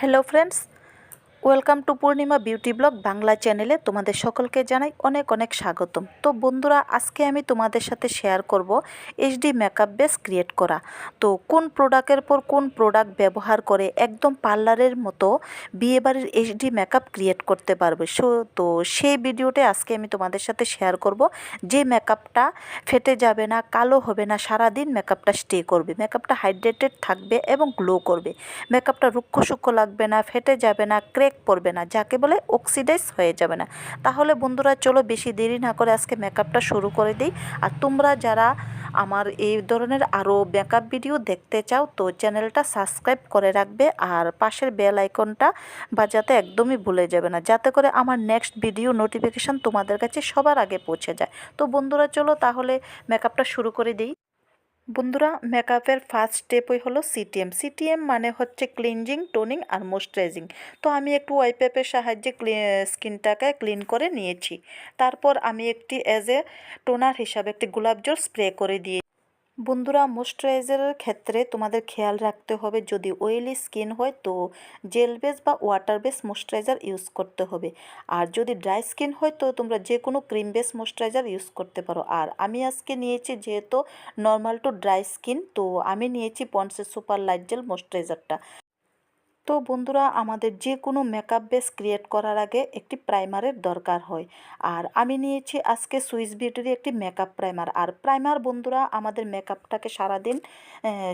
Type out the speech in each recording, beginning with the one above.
hello friends welcome to Purnima beauty blog Bangla চ্যানেলে তোমাদের সকলকে জানাই অনেক অনেক স্বাগতম। তো বন্ধুরা, আজকে আমি তোমাদের সাথে শেয়ার করব এইচডি মেকআপ বেস ক্রিয়েট করা। তো কোন প্রোডাক্টের পর কোন প্রোডাক্ট ব্যবহার করে একদম পার্লারের মতো বিয়েবাড়ির এইচডি মেকআপ ক্রিয়েট করতে পারবে। সো, তো সেই ভিডিওতে আজকে আমি তোমাদের সাথে শেয়ার করব যে মেকআপটা ফেটে যাবে না, কালো হবে না, সারাদিন মেকআপটা স্টে করবে। মেকআপটা হাইড্রেটেড থাকবে এবং গ্লো করবে। মেকআপটা রুক্ষ সূক্ষ্ম লাগবে না, ফেটে যাবে না ক্রেক পড়বে না, যাকে বলে অক্সিডাইজ হয়ে যাবে না। তাহলে বন্ধুরা চলো বেশি দেরি না করে আজকে মেকআপটা শুরু করে দিই। আর তোমরা যারা আমার এই ধরনের আরও মেকআপ ভিডিও দেখতে চাও, তো চ্যানেলটা সাবস্ক্রাইব করে রাখবে। আর পাশের বেল আইকনটা বাজাতে একদমই ভুলে যাবে না, যাতে করে আমার নেক্সট ভিডিও নোটিফিকেশান তোমাদের কাছে সবার আগে পৌঁছে যায়। তো বন্ধুরা চলো তাহলে মেকআপটা শুরু করে দিই। বন্ধুরা মেকআপের ফার্স্ট স্টেপই হলো সিটিএম সিটিএম মানে হচ্ছে ক্লিনজিং টোনিং আর ময়শ্চারাইজিং তো আমি একটু ওয়াইপ্যাপের সাহায্যে স্কিনটাকে ক্লিন করে নিয়েছি। তারপর আমি একটি অ্যাজ এ টোনার হিসাবে একটি গোলাপ জল স্প্রে করে দিয়ে বন্ধুরা ময়শ্চারাইজারের ক্ষেত্রে তোমাদের খেয়াল রাখতে হবে, যদি অয়েলি স্কিন হয় তো জেল বেস বা ওয়াটার বেস ময়শ্চারাইজার ইউজ করতে হবে। আর যদি ড্রাই স্কিন হয় তো তোমরা যে কোনো ক্রিম বেস ময়শ্চারাইজার ইউজ করতে পারো। আর আমি আজকে নিয়েছি যেহেতু নর্মাল টু ড্রাই স্কিন তো আমি নিয়েছি পন্সের সুপার লাইট জেল ময়শ্চারাইজারটা তো বন্ধুরা, আমাদের যে কোনো মেকআপ বেস ক্রিয়েট করার আগে একটি প্রাইমারের দরকার হয়। আর আমি নিয়েছি আজকে সুইস বিউটির একটি মেকআপ প্রাইমার আর প্রাইমার বন্ধুরা, আমাদের মেকআপটাকে সারাদিন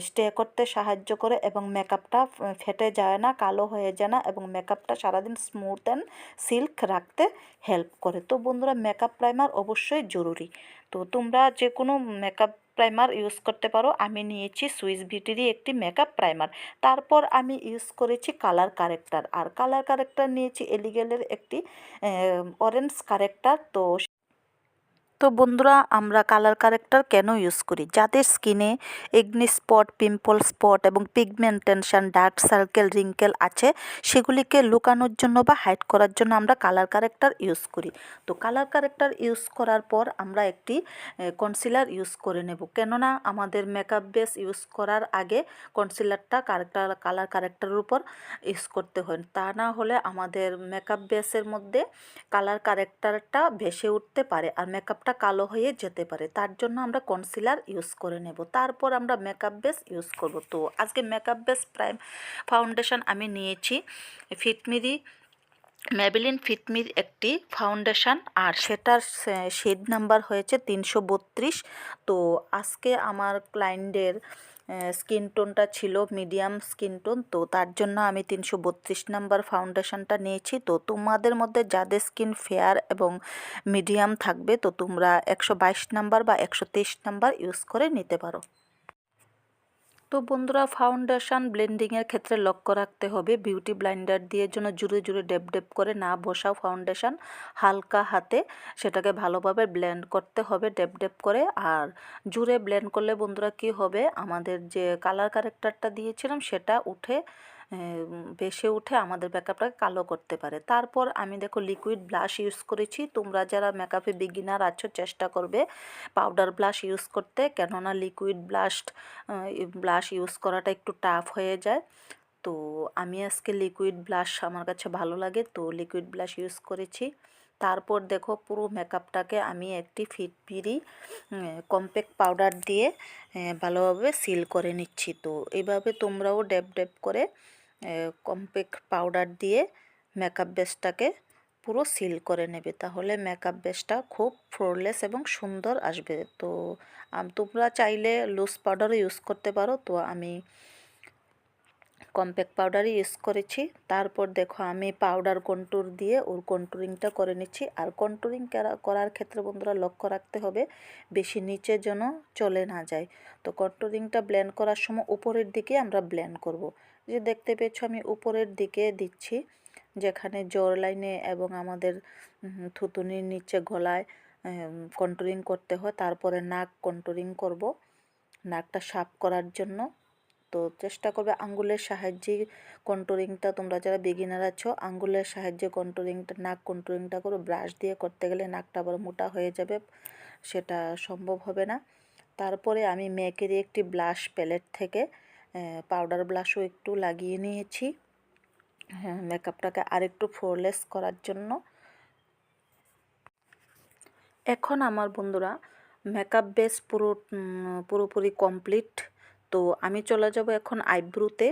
স্টে করতে সাহায্য করে এবং মেকআপটা ফেটে যায় না, কালো হয়ে যায় না এবং মেকআপটা সারাদিন স্মুথ অ্যান্ড সিল্ক রাখতে হেল্প করে। তো বন্ধুরা মেকআপ প্রাইমার অবশ্যই জরুরি। তো তোমরা যে কোনো মেকআপ প্রাইমার ইউজ করতে পারো। আমি নিয়েছি সুইস বিউটিরই একটি মেকআপ প্রাইমার তারপর আমি ইউজ করেছি কালার কারেক্টার আর কালার কারেক্টার নিয়েছি এলিগেলের একটি অরেঞ্জ কারেক্টার তো তো বন্ধুরা, আমরা কালার কারেক্টার কেন ইউজ করি? যাদের স্কিনে এগনি স্পট পিম্পল স্পট এবং পিগমেন্টেশন ডার্ক সার্কেল রিঙ্কেল আছে, সেগুলিকে লুকানোর জন্য বা হাইড করার জন্য আমরা কালার কারেক্টার ইউজ করি। তো কালার কারেক্টার ইউজ করার পর আমরা একটি কনসিলার ইউজ করে নেব। কেননা আমাদের মেকআপ বেস ইউজ করার আগে কনসিলারটা কারেক্টার কালার কারেক্টারের উপর ইউজ করতে হয়। তা না হলে আমাদের মেকআপ বেসের মধ্যে কালার কারেক্টারটা ভেসে উঠতে পারে আর মেকআপটা কালো হয়ে যেতে পারে। তার জন্য আমরা কনসিলার ইউজ করে নেব। তারপর আমরা মেকআপ বেস ইউজ করব। তো আজকে মেকআপ বেস প্রাইম ফাউন্ডেশন আমি নিয়েছি। ফিটমিরি ম্যাবেলিন ফিটমির একটি ফাউন্ডেশন আর সেটার শেড নাম্বার হয়েছে তিনশো বত্রিশ। তো আজকে আমার ক্লায়েন্টের স্কিন টোনটা ছিল মিডিয়াম স্কিন টোন তো তার জন্য আমি তিনশো বত্রিশ নাম্বার ফাউন্ডেশনটা নিয়েছি। তো তোমাদের মধ্যে যাদের স্কিন ফেয়ার এবং মিডিয়াম থাকবে, তো তোমরা একশো বাইশ নাম্বার বা একশো তেইশ নাম্বার ইউজ করে নিতে পারো। তো বন্ধুরা ফাউন্ডেশন ব্লেন্ডিংয়ের ক্ষেত্রে লক্ষ্য রাখতে হবে। বিউটি ব্লাইন্ডার দিয়ে জন্য জুড়ে জুড়ে ডেপ ডেপ করে না বসাও ফাউন্ডেশন হালকা হাতে। সেটাকে ভালোভাবে ব্লেন্ড করতে হবে ডেপ ডেপ করে। আর জুড়ে ব্লেন্ড করলে বন্ধুরা কি হবে? আমাদের যে কালার কারেক্টারটা দিয়েছিলাম, সেটা উঠে বেশে উঠে আমাদের মেকআপটাকে কালো করতে পারে। তারপর আমি দেখো লিকুইড ব্লাশ ইউজ করেছি। তোমরা যারা মেকআপে বিগিনার আছো, চেষ্টা করবে পাউডার ব্লাশ ইউজ করতে। কেননা লিকুইড ব্লাশ ব্লাশ ইউজ করাটা একটু টাফ হয়ে যায়। তো আমি আজকে লিকুইড ব্লাশ আমার কাছে ভালো লাগে। তো লিকুইড ব্লাশ ইউজ করেছি। তারপর দেখো পুরো মেকআপটাকে আমি একটি ফিটপিরি কম্প্যাক্ট পাউডার দিয়ে ভালোভাবে সিল করে নিচ্ছি। তো এইভাবে তোমরাও ডেপ ডেপ করে কম্প্যাক্ট পাউডার দিয়ে মেকআপ বেসটাকে পুরো সিল করে নেবে। তাহলে মেকআপ বেসটা খুব ফ্লোরলেস এবং সুন্দর আসবে। তো তোমরা চাইলে লুজ পাউডারও ইউজ করতে পারো। তো আমি কম্প্যাক্ট পাউডারই ইউজ করেছি। তারপর দেখো আমি পাউডার কন্ট্রোল দিয়ে ওর কন্ট্রোলিংটা করে নিচ্ছি। আর কন্ট্রোলিং করার ক্ষেত্রে বন্ধুরা লক্ষ্য রাখতে হবে, বেশি নিচে যেন চলে না যায়। তো কন্ট্রোলিংটা ব্লেন্ড করার সময় উপরের দিকে আমরা ব্লেন্ড করব। যে দেখতে পেয়েছ আমি উপরের দিকে দিচ্ছি, যেখানে জোর লাইনে এবং আমাদের থুতুনির নিচে গলায় কন্ট্রোলিং করতে হয়। তারপরে নাক কন্ট্রোলিং করব, নাকটা সাফ করার জন্য। তো চেষ্টা করবে আঙ্গুলের সাহায্যে কন্ট্রোলিংটা তোমরা যারা বিগিনার আছো, আঙ্গুলের সাহায্যে কন্ট্রোলিংটা নাক কন্ট্রোলিংটা করো। ব্রাশ দিয়ে করতে গেলে নাকটা আবার মোটা হয়ে যাবে, সেটা সম্ভব হবে না। তারপরে আমি মেকেরই একটি ব্লাশ প্যালেট থেকে পাউডার ব্লাশও একটু লাগিয়ে নিয়েছি। হ্যাঁ মেকআপটাকে আরেকটু ফোরলেস করার জন্য। এখন আমার বন্ধুরা মেকআপ বেস পুরো পুরোপুরি কমপ্লিট তো আমি চলে যাব এখন আইব্রুতে।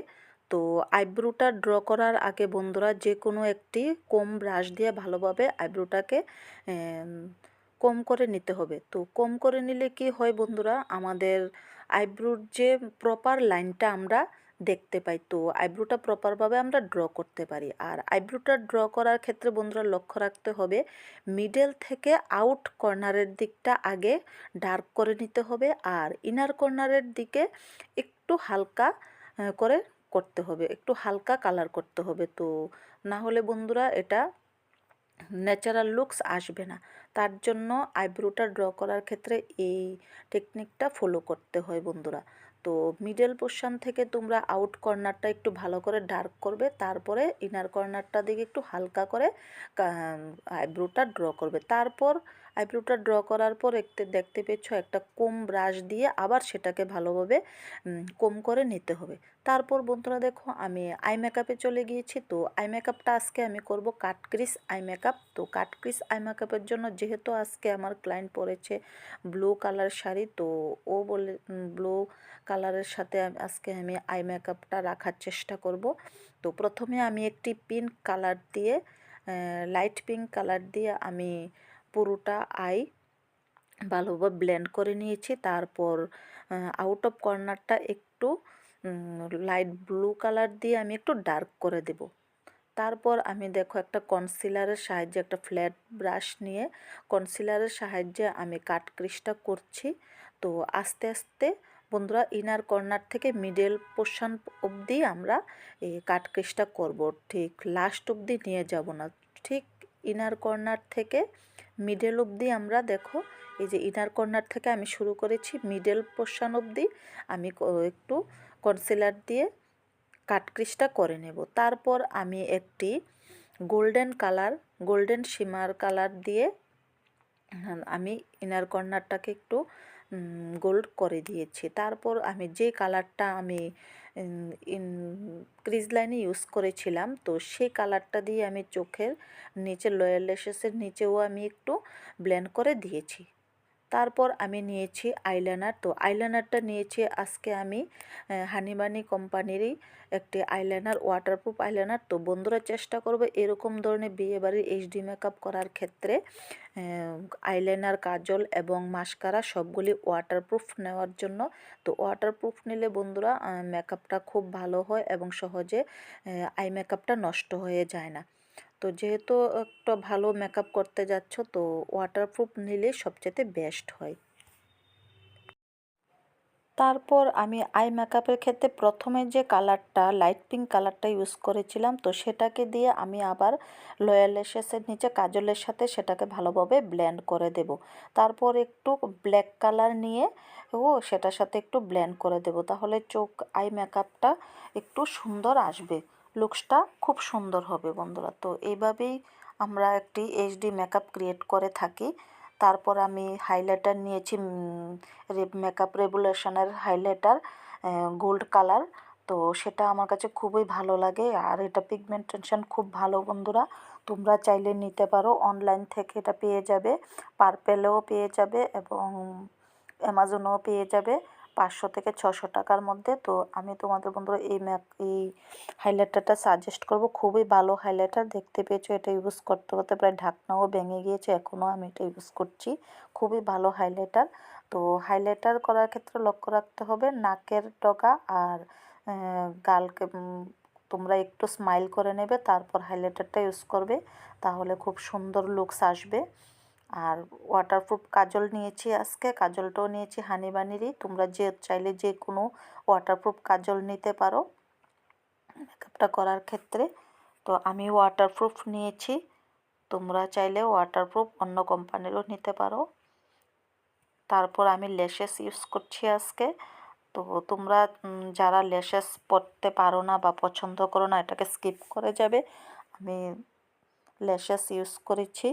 তো আইব্রুটা ড্র করার আগে বন্ধুরা যে কোনো একটি কম ব্রাশ দিয়ে ভালোভাবে আইব্রুটাকে কম করে নিতে হবে। তো কম করে নিলে কি হয় বন্ধুরা, আমাদের আইব্রুর যে প্রপার লাইনটা আমরা দেখতে পাই। তো আইব্রোটা প্রপারভাবে আমরা ড্র করতে পারি। আর আইব্রোটা ড্র করার ক্ষেত্রে বন্ধুরা লক্ষ্য রাখতে হবে মিডল থেকে আউট কর্নারের দিকটা আগে ডার্ক করে নিতে হবে আর ইনার কর্নারের দিকে একটু হালকা করে করতে হবে। একটু হালকা কালার করতে হবে। তো না হলে বন্ধুরা এটা ন্যাচারাল লুকস আসবে না। তার জন্য আইব্রোটা ড্র করার ক্ষেত্রে এই টেকনিকটা ফলো করতে হয় বন্ধুরা। তো মিডল পোর্শান থেকে তোমরা আউট কর্নারটা একটু ভালো করে ডার্ক করবে, তারপরে ইনার কর্নারটা দিকে একটু হালকা করে আইব্রোটা ড্র করবে। তারপর আইব্রোটা ড্র করার পর একটু দেখতে পেয়েছ একটা কম ব্রাশ দিয়ে আবার সেটাকে ভালোভাবে কম করে নিতে হবে। তারপর বন্ধুরা দেখো, আমি আই মেকআপে চলে গিয়েছি। তো আই মেকআপটা আজকে আমি করব কাটক্রিস আই মেকআপ তো কাটক্রিস আই মেকআপের জন্য যেহেতু আজকে আমার ক্লায়েন্ট পরেছে ব্লু কালার শাড়ি, তো ও বলে ব্লু কালারের সাথে আজকে আমি আই মেকআপটা রাখার চেষ্টা করব। তো প্রথমে আমি একটি পিঙ্ক কালার দিয়ে লাইট পিঙ্ক কালার দিয়ে আমি পুরোটা আই ভালোভাবে ব্লেন্ড করে নিয়েছি। তারপর আউট অফ কর্নারটা একটু লাইট ব্লু কালার দিয়ে আমি একটু ডার্ক করে দেব। তারপর আমি দেখো একটা কনসিলারের সাহায্যে একটা ফ্ল্যাট ব্রাশ নিয়ে কনসিলারের সাহায্যে আমি কাট ক্রিসটা করছি। তো আস্তে আস্তে বন্ধুরা ইনার কর্নার থেকে মিডল পোর্শন অবধি আমরা এই কাট ক্রিসটা করব। ঠিক লাস্ট অবধি নিয়ে যাব না। ঠিক ইনার কর্নার থেকে মিডল অবধি আমরা দেখো, এই যে ইনার কর্নার থেকে আমি শুরু করেছি মিডল পোর্শন অবধি আমি একটু কনসিলার দিয়ে কাটক্রিসটা করে নেব। তারপর আমি একটি golden colour golden shimmer colour দিয়ে আমি ইনার কর্নারটাকে একটু গোল্ড করে দিয়েছি। তারপর আমি যে কালারটা আমি ক্রিজ লাইনে ইউজ করেছিলাম। তো সেই কালারটা দিয়ে আমি চোখের নিচে লোয়ার লেসেসের নিচেও আমি একটু ব্লেন্ড করে দিয়েছি। তারপর আমি নিয়েছি আইলাইনার তো আইলাইনারটা নিয়েছি আজকে আমি হানিবানি কোম্পানিরই একটি আইলাইনার ওয়াটারপ্রুফ আইলাইনার তো বন্ধুরা চেষ্টা করবে এরকম ধরনের বিয়েবাড়ির এইচডি মেকআপ করার ক্ষেত্রে আইলাইনার কাজল এবং মাস্কারা সবগুলি ওয়াটারপ্রুফ নেওয়ার জন্য। তো ওয়াটারপ্রুফ নিলে বন্ধুরা মেকআপটা খুব ভালো হয় এবং সহজে আই মেকআপটা নষ্ট হয়ে যায় না। তো যেহেতু একটা ভালো মেকআপ করতে যাচ্ছ, তো ওয়াটারপ্রুফ নিলে সবচেয়ে বেস্ট হয়। তারপর আমি আই মেকআপের ক্ষেত্রে প্রথমে যে কালারটা লাইট পিঙ্ক কালারটা ইউজ করেছিলাম, তো সেটাকে দিয়ে আমি আবার লয়াল লেসেসের নিচে কাজলের সাথে সেটাকে ভালোভাবে ব্লেন্ড করে দেব। তারপর একটু ব্ল্যাক কালার নিয়ে, ও, সেটার সাথে একটু ব্লেন্ড করে দেব। তাহলে চোখ আই মেকআপটা একটু সুন্দর আসবে। লুকসটা খুব সুন্দর হবে বন্ধুরা। তো এইভাবেই আমরা একটি এইচডি মেকআপ ক্রিয়েট করে থাকি। তারপর আমি হাইলাইটার নিয়েছি মেকআপ রেগুলেশনের হাইলাইটার গোল্ড কালার তো সেটা আমার কাছে খুবই ভালো লাগে। আর এটা পিগমেন্টেশন খুব ভালো বন্ধুরা। তোমরা চাইলে নিতে পারো অনলাইন থেকে এটা পেয়ে যাবে। পার্পেলেও পেয়ে যাবে এবং অ্যামাজনেও পেয়ে যাবে। পাঁচশো থেকে ছশো টাকার মধ্যে। তো আমি তোমাদের বন্ধুরা এই ম্যাক, এই হাইলাইটারটা সাজেস্ট করব। খুবই ভালো হাইলাইটার দেখতে পেয়েছ, এটা ইউজ করতে করতে প্রায় ঢাকনাও ভেঙে গিয়েছে এখনও আমি এটা ইউজ করছি। খুবই ভালো হাইলাইটার তো হাইলাইটার করার ক্ষেত্রে লক্ষ্য রাখতে হবে, নাকের ডগা আর গালকে তোমরা একটু স্মাইল করে নেবে, তারপর হাইলাইটারটা ইউজ করবে, তাহলে খুব সুন্দর লুকস আসবে। আর ওয়াটারপ্রুফ কাজল নিয়েছি আজকে। কাজলটাও নিয়েছি হানিবানিরই তোমরা যে চাইলে যে কোনো ওয়াটারপ্রুফ কাজল নিতে পারো মেকআপটা করার ক্ষেত্রে। তো আমি ওয়াটারপ্রুফ নিয়েছি। তোমরা চাইলে ওয়াটারপ্রুফ অন্য কোম্পানিরও নিতে পারো। তারপর আমি লেশেস ইউজ করছি আজকে। তো তোমরা যারা লেশেস পরতে পারো না বা পছন্দ করো না, এটাকে স্কিপ করে যাবে। আমি লেশেস ইউজ করেছি।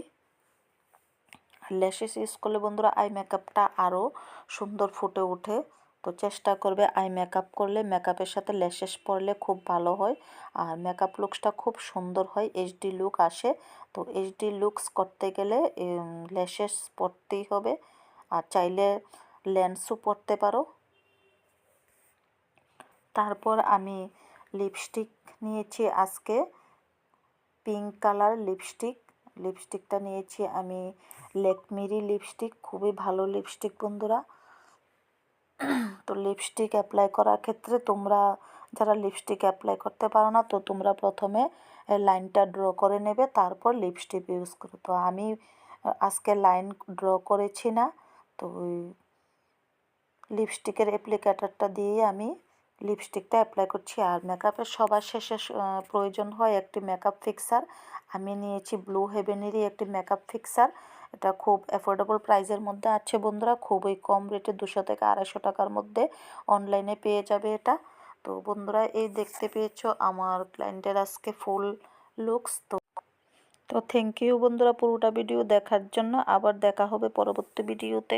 ল্যাশেস ইউজ করলে বন্ধুরা আই মেকআপটা আরও সুন্দর ফুটে ওঠে। তো চেষ্টা করবে আই মেকআপ করলে মেকআপের সাথে ল্যাশেস পরলে খুব ভালো হয়। আর মেকআপ লুকসটা খুব সুন্দর হয় এইচডি লুক আসে। তো এইচডি লুকস করতে গেলে ল্যাশেস পরতেই হবে। আর চাইলে লেন্সও পরতে পারো। তারপর আমি লিপস্টিক নিয়েছি আজকে। পিঙ্ক কালার লিপস্টিক লিপস্টিকটা নিয়েছি। আমি লেকমিরি লিপস্টিক খুবই ভালো লিপস্টিক বন্ধুরা। তো লিপস্টিক অ্যাপ্লাই করার ক্ষেত্রে তোমরা, যারা লিপস্টিক অ্যাপ্লাই করতে পারো না, তো তোমরা প্রথমে লাইনটা ড্র করে নেবে, তারপর লিপস্টিক ইউজ করো। তো আমি আজকে লাইন ড্র করেছি না, তো লিপস্টিকের অ্যাপ্লিকেটারটা দিয়ে আমি লিপস্টিকটা অ্যাপ্লাই করছি আর মেকআপের সবার শেষে প্রয়োজন হয় একটি মেকআপ ফিক্সার আমি নিয়েছি ব্লু হেভেনেরই একটি মেকআপ ফিক্সার এটা খুব অ্যাফোর্ডেবল প্রাইসের মধ্যে আছে বন্ধুরা, খুবই কম রেটে দুশো থেকে আড়াইশো টাকার মধ্যে অনলাইনে পেয়ে যাবে এটা। তো বন্ধুরা, এই দেখতে পেয়েছ আমার ক্লায়েন্টের আজকে ফুল লুকস তো তো থ্যাংক ইউ বন্ধুরা পুরোটা ভিডিও দেখার জন্য। আবার দেখা হবে পরবর্তী ভিডিওতে